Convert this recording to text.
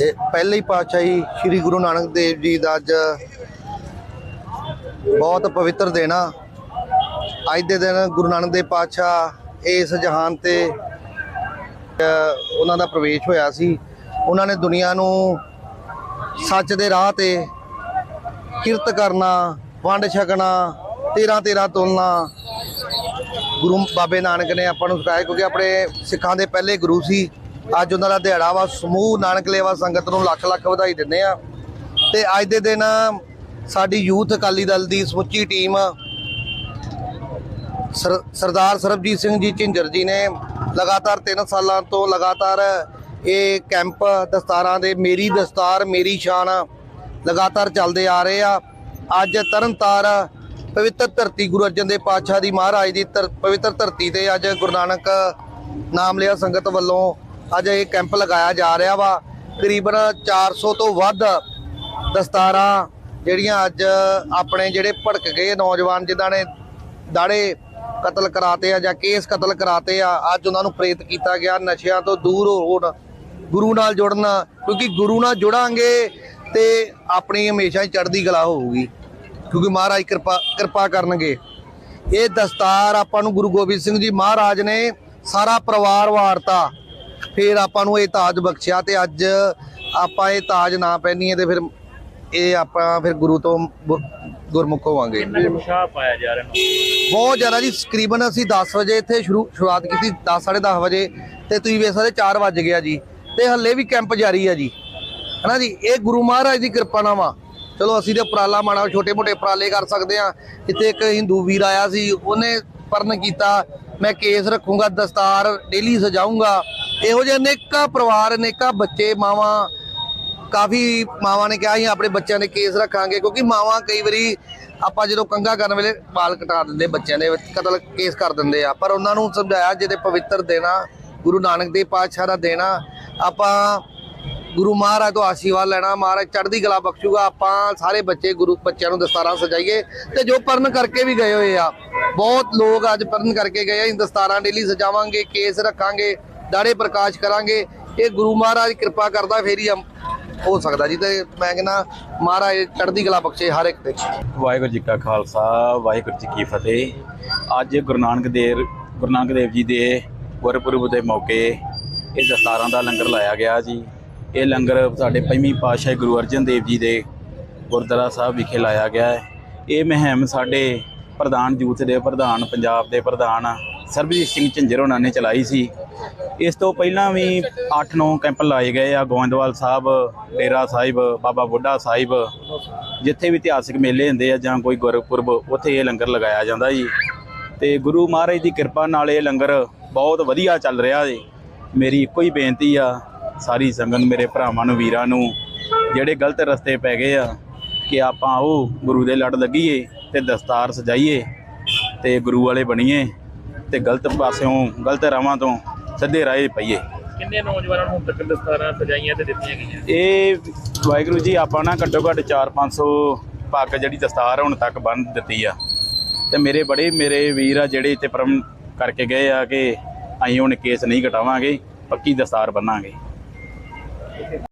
ਇਹ ਪਹਿਲੀ ਪਾਤਸ਼ਾਹੀ ਸ੍ਰੀ ਗੁਰੂ ਨਾਨਕ ਦੇਵ ਜੀ ਦਾ ਅੱਜ ਬਹੁਤ ਪਵਿੱਤਰ ਦਿਨ ਆ। ਅੱਜ ਦੇ ਦਿਨ ਗੁਰੂ ਨਾਨਕ ਦੇਵ ਪਾਤਸ਼ਾਹ ਇਸ ਜਹਾਨ ਤੇ ਉਹਨਾਂ ਦਾ ਪ੍ਰਵੇਸ਼ ਹੋਇਆ ਸੀ। ਉਹਨਾਂ ਨੇ ਦੁਨੀਆ ਨੂੰ ਸੱਚ ਦੇ ਰਾਹ ਤੇ ਕਿਰਤ ਕਰਨਾ, ਵੰਡ ਛਕਣਾ 13 13 ਤੁਲਨਾ ਗੁਰੂ ਬਾਬੇ ਨਾਨਕ ਨੇ ਆਪਾਂ ਨੂੰ ਸਿਖਾਇਆ, ਕਿਉਂਕਿ ਆਪਣੇ ਸਿੱਖਾਂ ਦੇ ਪਹਿਲੇ ਗੁਰੂ ਸੀ। ਅੱਜ ਉਹਨਾਂ ਦਾ ਦਿਹਾੜਾ ਵਾ, ਸਮੂਹ ਨਾਨਕ ਲੇਵਾ ਸੰਗਤ ਨੂੰ ਲੱਖ ਲੱਖ ਵਧਾਈ ਦਿੰਦੇ ਆ ਤੇ ਅੱਜ ਦੇ ਦਿਨ ਸਾਡੀ ਯੂਥ ਅਕਾਲੀ ਦਲ ਦੀ ਸਮੁੱਚੀ ਟੀਮ ਸਰ- ਸਰਦਾਰ ਸਰਬਜੀਤ ਸਿੰਘ ਜੀ ਝਿੰਜਰ ਜੀ ਨੇ ਲਗਾਤਾਰ 3 ਸਾਲਾਂ ਤੋਂ ਲਗਾਤਾਰ ਇਹ ਕੈਂਪ ਦਸਤਾਰਾਂ ਦੇ ਮੇਰੀ ਦਸਤਾਰ, ਮੇਰੀ ਸ਼ਾਨ ਲਗਾਤਾਰ ਚੱਲਦੇ ਆ ਰਹੇ ਆ। ਅੱਜ ਤਰਨਤਾਰ ਪਵਿੱਤਰ ਧਰਤੀ ਗੁਰੂ ਅਰਜਨ ਦੇਵ ਪਾਤਸ਼ਾਹ ਦੀ ਮਹਾਰਾਜ ਦੀ ਧਰ- ਪਵਿੱਤਰ ਧਰਤੀ ਤੇ ਅੱਜ ਗੁਰੂ ਨਾਨਕ ਨਾਮ ਲਿਆ ਸੰਗਤ ਵੱਲੋਂ ਅੱਜ ਇਹ ਕੈਂਪ ਲਗਾਇਆ ਜਾ ਰਿਹਾ ਵਾ। ਕਰੀਬਨ 400 ਤੋਂ ਵੱਧ ਦਸਤਾਰਾਂ ਜਿਹੜੀਆਂ ਅੱਜ ਆਪਣੇ ਜਿਹੜੇ ਭੜਕ ਗਏ ਨੌਜਵਾਨ ਜਿਨ੍ਹਾਂ ਨੇ ਦਾੜੇ ਕਤਲ ਕਰਾਤੇ ਆ ਜਾਂ ਕੇਸ ਕਤਲ ਕਰਾਤੇ ਆ, ਅੱਜ ਉਹਨਾਂ ਨੂੰ ਪ੍ਰੇਰਿਤ ਕੀਤਾ ਗਿਆ ਨਸ਼ਿਆਂ ਤੋਂ ਦੂਰ ਹੋਣ, ਗੁਰੂ ਨਾਲ ਜੁੜਨ, ਕਿਉਂਕਿ ਗੁਰੂ ਨਾਲ ਜੁੜਾਂਗੇ ਤੇ ਆਪਣੀ ਹਮੇਸ਼ਾ ਹੀ ਚੜ੍ਹਦੀ ਕਲਾ ਹੋਊਗੀ। ਕਿਉਂਕਿ ਮਹਾਰਾਜ ਕਿਰਪਾ ਕਿਰਪਾ ਕਰਨਗੇ। ਇਹ ਦਸਤਾਰ ਆਪਾਂ ਨੂੰ ਗੁਰੂ ਗੋਬਿੰਦ ਸਿੰਘ ਜੀ ਮਹਾਰਾਜ ਨੇ ਸਾਰਾ ਪਰਿਵਾਰ ਵਾਰਤਾ ਫਿਰ ਆਪਾਂ ਨੂੰ ਇਹ ਤਾਜ ਬਖਸ਼ਿਆ ਤੇ ਅੱਜ ਆਪਾਂ ਇਹ ਤਾਜ ਨਾ ਪਹਿਨੀਏ ਤੇ ਫਿਰ ਇਹ ਆਪਾਂ ਫਿਰ ਗੁਰੂ ਤੋਂ ਗੁਰਮੁਖ ਹੋਵਾਂਗੇ। ਕਿੰਨਾ ਕੁ ਉਤਸ਼ਾਹ ਪਾਇਆ ਜਾ ਰਿਹਾ ਨੂੰ? ਬਹੁਤ ਜ਼ਿਆਦਾ ਜੀ ਤਕਰੀਬਨ ਅਸੀਂ 10 ਵਜੇ ਇੱਥੇ ਸ਼ੁਰੂ ਸ਼ੁਰੂਆਤ ਕੀਤੀ 10 10:30 ਵਜੇ ਤੇ ਤੁਸੀਂ ਵੇਖ ਸਕਦੇ 4 ਵੱਜ ਗਿਆ ਜੀ। ਤੇ ਹੱਲੇ ਵੀ ਕੈਂਪ ਜਾਰੀ ਆ ਜੀ। ਹਨਾ ਜੀ? ਇਹ ਗੁਰੂ ਮਹਾਰਾਜ ਦੀ ਕਿਰਪਾ ਨਾਲ ਵਾ ਚਲੋ ਅਸੀਂ ਤੇ ਉਪਰਾਲਾ ਮਾਣਾ ਛੋਟੇ ਮੋਟੇ ਉਪਰਾਲੇ ਕਰ ਸਕਦੇ ਆ। ਇੱਥੇ ਇੱਕ ਹਿੰਦੂ ਵੀਰ ਆਇਆ ਸੀ ਉਹਨੇ ਪਰਨ ਕੀਤਾ ਮੈਂ ਕੇਸ ਰੱਖੂੰਗਾ ਦਸਤਾਰ ਡੇਲੀ ਸਜਾਊਂਗਾ। ਇਹੋ ਜਿਹੇ ਅਨੇਕਾਂ ਪਰਿਵਾਰ, ਅਨੇਕਾਂ ਬੱਚੇ, ਮਾਵਾਂ, ਕਾਫੀ ਮਾਵਾਂ ਨੇ ਕਿਹਾ ਸੀ, ਆਪਣੇ ਬੱਚਿਆਂ ਦੇ ਕੇਸ ਰੱਖਾਂਗੇ, ਕਿਉਂਕਿ ਮਾਵਾਂ ਕਈ ਵਾਰੀ ਆਪਾਂ ਜਦੋਂ ਕੰਗਾ ਕਰਨ ਵੇਲੇ ਵਾਲ ਕਟਾ ਦਿੰਦੇ, ਬੱਚਿਆਂ ਦੇ ਕਤਲ ਕੇਸ ਕਰ ਦਿੰਦੇ ਆ। ਪਰ ਉਹਨਾਂ ਨੂੰ ਸਮਝਾਇਆ ਜਿਹਦੇ ਪਵਿੱਤਰ ਦੇਣਾ, ਗੁਰੂ ਨਾਨਕ ਦੇਵ ਪਾਤਸ਼ਾਹ ਦਾ ਦੇਣਾ, ਆਪਾਂ ਗੁਰੂ ਮਹਾਰਾਜ ਤੋਂ ਆਸ਼ੀਰਵਾਦ ਲੈਣਾ, ਮਹਾਰਾਜ ਚੜ੍ਹਦੀ ਕਲਾ ਬਖਸ਼ੂਗਾ, ਆਪਾਂ ਸਾਰੇ ਬੱਚੇ ਗੁਰੂ, ਬੱਚਿਆਂ ਨੂੰ ਦਸਤਾਰਾਂ ਸਜਾਈਏ ਤੇ ਜੋ ਪਰਨ ਕਰਕੇ ਵੀ ਗਏ ਹੋਏ ਆ, ਬਹੁਤ ਲੋਕ ਅੱਜ ਪਰਨ ਕਰਕੇ ਗਏ ਆ, ਅਸੀਂ ਦਸਤਾਰਾਂ ਡੇਲੀ ਸਜਾਵਾਂਗੇ, ਕੇਸ ਰੱਖਾਂਗੇ। ਦਾੜੇ ਪ੍ਰਕਾਸ਼ ਕਰਾਂਗੇ। ਇਹ ਗੁਰੂ ਮਹਾਰਾਜ ਕਿਰਪਾ ਕਰਦਾ ਫੇਰ ਹੀ ਹੋ ਸਕਦਾ ਜੀ। ਤੇ ਮੈਂ ਕਹਿੰਦਾ, ਮਹਾਰਾਜ ਚੜ੍ਹਦੀ ਕਲਾ ਬਖਸ਼ੇ ਹਰ ਇੱਕ ਤੇ। ਵਾਹਿਗੁਰੂ ਜੀ ਕਾ ਖਾਲਸਾ, ਵਾਹਿਗੁਰੂ ਜੀ ਕੀ ਫਤਿਹ। ਅੱਜ ਗੁਰੂ ਨਾਨਕ ਦੇਵ, ਗੁਰੂ ਨਾਨਕ ਦੇਵ ਜੀ ਦੇ ਗੁਰਪੁਰਬ ਦੇ ਮੌਕੇ ਇਹ ਦਸਤਾਰਾਂ ਦਾ ਲੰਗਰ ਲਾਇਆ ਗਿਆ ਜੀ। ਇਹ ਲੰਗਰ ਸਾਡੇ ਪੰਜਵੀਂ ਪਾਤਸ਼ਾਹ ਗੁਰੂ ਅਰਜਨ ਦੇਵ ਜੀ ਦੇ ਗੁਰਦੁਆਰਾ ਸਾਹਿਬ ਵਿਖੇ ਲਾਇਆ ਗਿਆ ਹੈ। ਇਹ ਮੁਹਿੰਮ ਸਾਡੇ ਪ੍ਰਧਾਨ ਯੂਥ ਦੇ ਪ੍ਰਧਾਨ, ਪੰਜਾਬ ਦੇ ਪ੍ਰਧਾਨ ਸਰਬਜੀਤ ਸਿੰਘ ਝੰਜਰ ਉਹਨਾਂ ਨੇ ਚਲਾਈ ਸੀ। ਇਸ ਤੋਂ ਪਹਿਲਾਂ ਵੀ 8-9 ਕੈਂਪ ਲਾਏ ਗਏ ਆ, ਗੋਇੰਦਵਾਲ ਸਾਹਿਬ, ਡੇਰਾ ਸਾਹਿਬ, ਬਾਬਾ ਬੁੱਢਾ ਸਾਹਿਬ, ਜਿੱਥੇ ਵੀ ਇਤਿਹਾਸਿਕ ਮੇਲੇ ਹੁੰਦੇ ਆ ਜਾਂ ਕੋਈ ਗੁਰਪੁਰਬ, ਉੱਥੇ ਇਹ ਲੰਗਰ ਲਗਾਇਆ ਜਾਂਦਾ ਜੀ। ਤੇ ਗੁਰੂ ਮਹਾਰਾਜ ਦੀ ਕਿਰਪਾ ਨਾਲ ਇਹ ਲੰਗਰ ਬਹੁਤ ਵਧੀਆ ਚੱਲ ਰਿਹਾ ਜੀ। ਮੇਰੀ ਇੱਕੋ ਹੀ ਬੇਨਤੀ ਆ, ਸਾਰੀ ਸੰਗਤ ਮੇਰੇ ਭਰਾਵਾਂ ਨੂੰ, ਵੀਰਾਂ ਨੂੰ, ਜਿਹੜੇ ਗਲਤ ਰਸਤੇ ਪੈ ਗਏ ਆ, ਕਿ ਆਪਾਂ ਉਹ ਗੁਰੂ ਦੇ ਲੜ ਲੱਗੀਏ ਤੇ ਦਸਤਾਰ ਸਜਾਈਏ ਤੇ ਗੁਰੂ ਵਾਲੇ ਬਣੀਏ ਤੇ ਗਲਤ ਪਾਸਿਓਂ, ਗਲਤ ਰਾਵਾਂ ਤੋਂ ਸਿੱਧੇ ਰਾਹ ਪਈਏ। ਕਿੰਨੇ ਨੌਜਵਾਨਾਂ ਨੂੰ ਹੁਣ ਤੱਕ ਦਸਤਾਰਾਂ ਸਜਾਈਆਂ ਤੇ ਦਿੱਤੀਆਂ ਗਈਆਂ? ਇਹ ਵਾਹਿਗੁਰੂ ਜੀ ਆਪਾਂ ਨਾ ਘੱਟੋ ਘੱਟ 4-500 ਪੱਗ ਜਿਹੜੀ ਦਸਤਾਰ ਹੁਣ ਤੱਕ ਬੰਨ ਦਿੱਤੀ ਆ। ਤੇ ਮੇਰੇ ਬੜੇ ਮੇਰੇ ਵੀਰ ਆ ਜਿਹੜੇ ਇੱਥੇ ਪਰਮ ਕਰਕੇ ਗਏ ਆ ਕਿ ਅਸੀਂ ਹੁਣ ਕੇਸ ਨਹੀਂ ਘਟਾਵਾਂਗੇ ਪੱਕੀ ਦਸਤਾਰ ਬੰਨਾਂਗੇ।